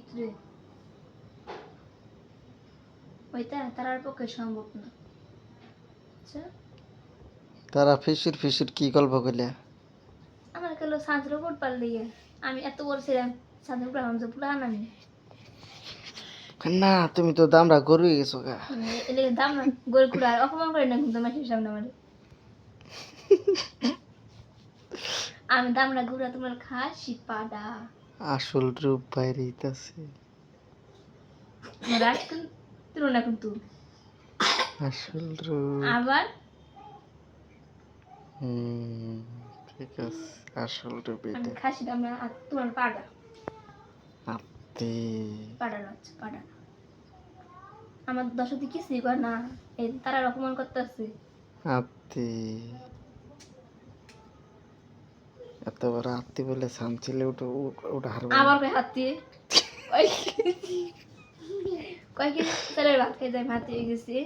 ভিতরে ওইটা তার পক্ষে সম্ভব না। আচ্ছা? তারা ফিসির ফিসির কি গল্প করলে? আমার কালো সাঁতরে উপর পারলে আমি এত বলছিলাম সাঁতরে উপর তো পুরান আমি না তুমি তো দামরা গরুই গেছো গা। এলে দাম না গরু কুড়া অপমান করে না কিন্তু মাসির সামনে আমার। আমি দামড়া গুড়া তোমার খাসি পাডা। আসল রূপ বাইরে হইতাছে তুলনা কিন্তু আসল রূপ আবার? হুম ঠিক আছে আসল রূপ এটা। খাসি আর তোমার পাডা। আত্মি পাডা হচ্ছে পাডা আমার দশটি কিছুই কর না এই তারা অপমান করতেছে। আত্মি এত হাতি বলে সামছিলে ওটা ওটা হারবে আবার কই হাতি কয় কি ছেলের ভাত খাই যাই ভাত গেছে।